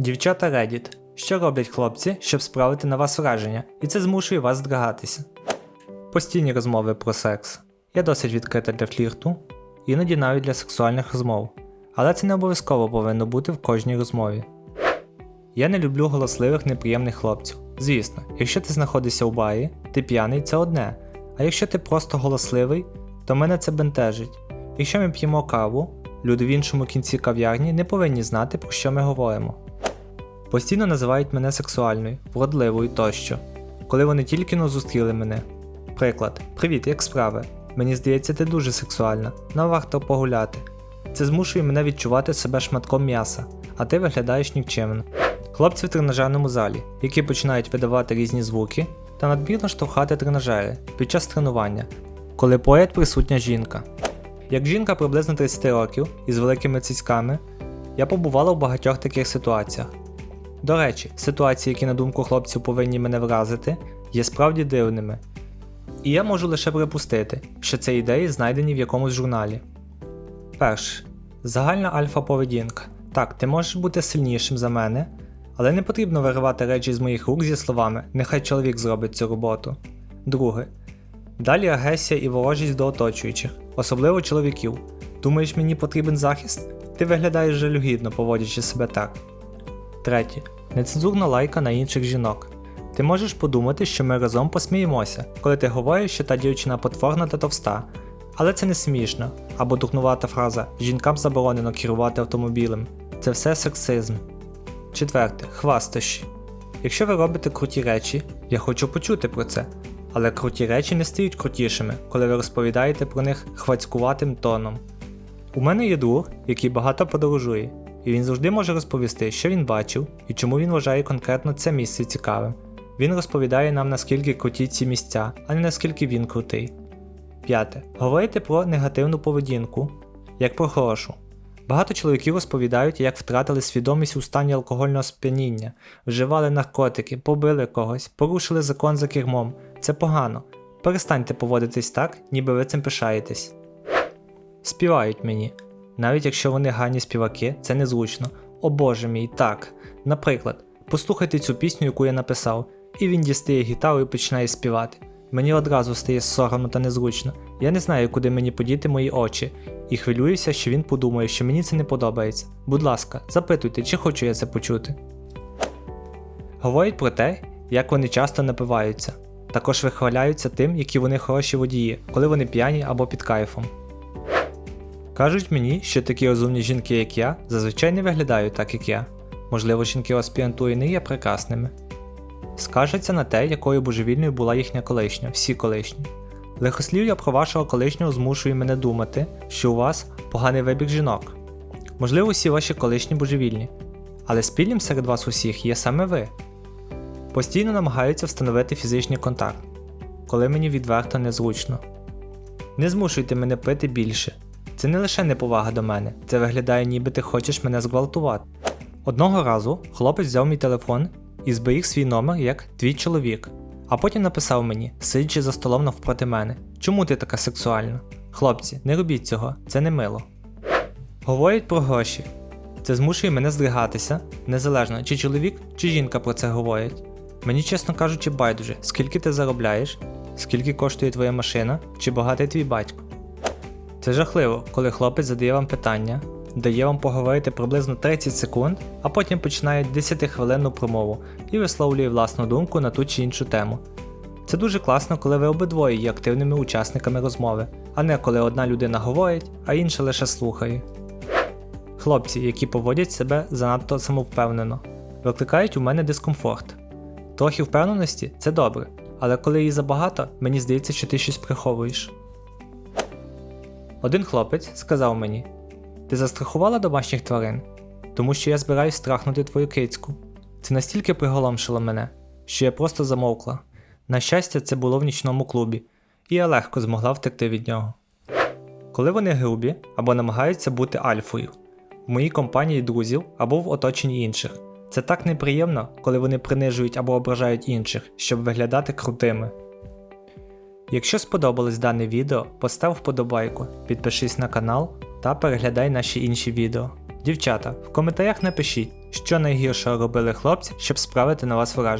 Дівчата Reddit. Що роблять хлопці, щоб справити на вас враження, і це змушує вас здрагатися. Постійні розмови про секс. Я досить відкрита для флірту, іноді навіть для сексуальних розмов. Але це не обов'язково повинно бути в кожній розмові. Я не люблю голосливих неприємних хлопців. Звісно, якщо ти знаходишся у барі, ти п'яний це одне. А якщо ти просто голосливий, то мене це бентежить. Якщо ми п'ємо каву, люди в іншому кінці кав'ярні не повинні знати, про що ми говоримо. Постійно називають мене сексуальною, вродливою тощо, коли вони тільки но зустріли мене. Приклад: Привіт, як справи? Мені здається, ти дуже сексуальна, нам варто погуляти. Це змушує мене відчувати себе шматком м'яса, а ти виглядаєш нікчемно. Хлопці в тренажерному залі, які починають видавати різні звуки та надмірно штовхати тренажери під час тренування, коли поряд присутня жінка. Як жінка приблизно 30 років із великими цицьками, я побувала в багатьох таких ситуаціях. До речі, ситуації, які на думку хлопців повинні мене вразити, є справді дивними. І я можу лише припустити, що це ідеї знайдені в якомусь журналі. Перше. Загальна альфа-поведінка. Так, ти можеш бути сильнішим за мене, але не потрібно виривати речі з моїх рук зі словами Нехай чоловік зробить цю роботу. Друге. Далі агресія і ворожість до оточуючих, особливо чоловіків. Думаєш, мені потрібен захист? Ти виглядаєш жалюгідно, поводячи себе так. Третє. Нецензурна лайка на інших жінок. Ти можеш подумати, що ми разом посміємося, коли ти говориш, що та дівчина потворна та товста. Але це не смішно, або дурнувата фраза жінкам заборонено керувати автомобілем. Це все сексизм. Четверте. Хвастощі. Якщо ви робите круті речі, я хочу почути про це. Але круті речі не стають крутішими, коли ви розповідаєте про них хвацькуватим тоном. У мене є друг, який багато подорожує, і він завжди може розповісти, що він бачив і чому він вважає конкретно це місце цікавим. Він розповідає нам, наскільки круті ці місця, а не наскільки він крутий. П'яте. Говорити про негативну поведінку, як про хорошу. Багато чоловіків розповідають, як втратили свідомість у стані алкогольного сп'яніння, вживали наркотики, побили когось, порушили закон за кермом. Це погано. Перестаньте поводитись так, ніби ви цим пишаєтесь. Співають мені. Навіть якщо вони гарні співаки, це незручно. О боже мій, так. Наприклад, послухайте цю пісню, яку я написав, і він дістає гітару і починає співати. Мені одразу стає соромно та незручно. Я не знаю, куди мені подіти мої очі, і хвилююся, що він подумає, що мені це не подобається. Будь ласка, запитуйте, чи хочу я це почути. Говорять про те, як вони часто напиваються. Також вихваляються тим, які вони хороші водії, коли вони п'яні або під кайфом. Кажуть мені, що такі розумні жінки, як я, зазвичай не виглядають так, як я. Можливо, жінки у аспірантурі не є прекрасними. Скажеться на те, якою божевільною була їхня колишня, всі колишні. Лихослів'я про вашого колишнього змушує мене думати, що у вас поганий вибір жінок. Можливо, всі ваші колишні божевільні, але спільним серед вас усіх є саме ви. Постійно намагаються встановити фізичний контакт, коли мені відверто незручно. Не змушуйте мене пити більше. Це не лише неповага до мене, це виглядає, ніби ти хочеш мене зґвалтувати. Одного разу хлопець взяв мій телефон і зберіг свій номер як твій чоловік, а потім написав мені, сидячи за столом навпроти мене, чому ти така сексуальна? Хлопці, не робіть цього, це не мило. Говорять про гроші. Це змушує мене здригатися, незалежно чи чоловік, чи жінка про це говорять. Мені, чесно кажучи, байдуже, скільки ти заробляєш, скільки коштує твоя машина, чи багатий твій батько. Це жахливо, коли хлопець задає вам питання, дає вам поговорити приблизно 30 секунд, а потім починає 10-хвилинну промову і висловлює власну думку на ту чи іншу тему. Це дуже класно, коли ви обидвоє є активними учасниками розмови, а не коли одна людина говорить, а інша лише слухає. Хлопці, які поводять себе занадто самовпевнено, викликають у мене дискомфорт. Трохи впевненості це добре, але коли її забагато, мені здається, що ти щось приховуєш. Один хлопець сказав мені: Ти застрахувала домашніх тварин? Тому що я збираюсь страхнути твою кицьку. Це настільки приголомшило мене, що я просто замовкла. На щастя, це було в нічному клубі, і я легко змогла втекти від нього. Коли вони грубі або намагаються бути альфою, в моїй компанії друзів або в оточенні інших. Це так неприємно, коли вони принижують або ображають інших, щоб виглядати крутими. Якщо сподобалось дане відео, постав вподобайку, підпишись на канал та переглядай наші інші відео. Дівчата, в коментарях напишіть, Що найгіршого робили хлопці, щоб справити на вас враження?